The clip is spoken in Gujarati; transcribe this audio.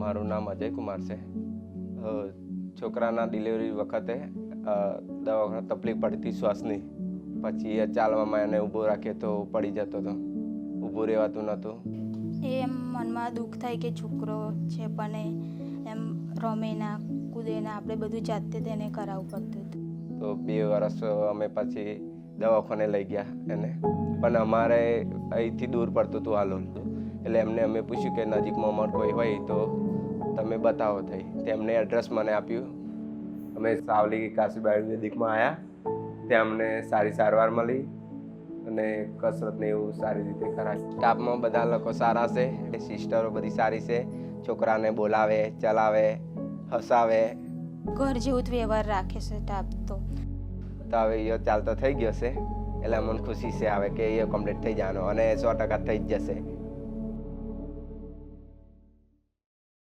મારું નામ અજય કુમાર છે છોકરાના ડિલિવરી વખતે દવાખાના તકલીફ પડતી શ્વાસની. પછી એ ચાલવામાં એને ઊભો રાખીએ તો પડી જતો હતો ઊભું રહેવાતું નહોતું. એ એમ મનમાં દુઃખ થાય કે છોકરો છે પણ એમ રમે કૂદેના કૂદે આપણે બધું જાતે તેને કરાવવું પડતું હતું. તો બે વર્ષ અમે પછી દવાખાને લઈ ગયા એને. પણ અમારે અહીંથી દૂર પડતું હતું હાલોલ. એટલે એમને અમે પૂછ્યું કે નજીકમાં અમારું કોઈ હોય તો તમે બતાવો થઈ. તેમને એડ્રેસ મને આપ્યું. અમે સાવલી કાશીબાઈ આયુર્વેદિકમાં આવ્યા ત્યાં અમને સારી સારવાર મળી અને કસરત ને એવું સારી રીતે કરાય. સ્ટાફમાં બધા લોકો સારા છે સિસ્ટરો બધી સારી છે. છોકરાને બોલાવે ચલાવે હસાવે. ઘર જેવું જ વ્યવહાર રાખે છે સ્ટાફ તો. તો હવે એ ચાલતો થઈ ગયો છે. એટલે મને ખુશી છે આવે કે એ કમ્પ્લીટ થઈ જવાનો. અને સો ટકા થઈ જ જશે.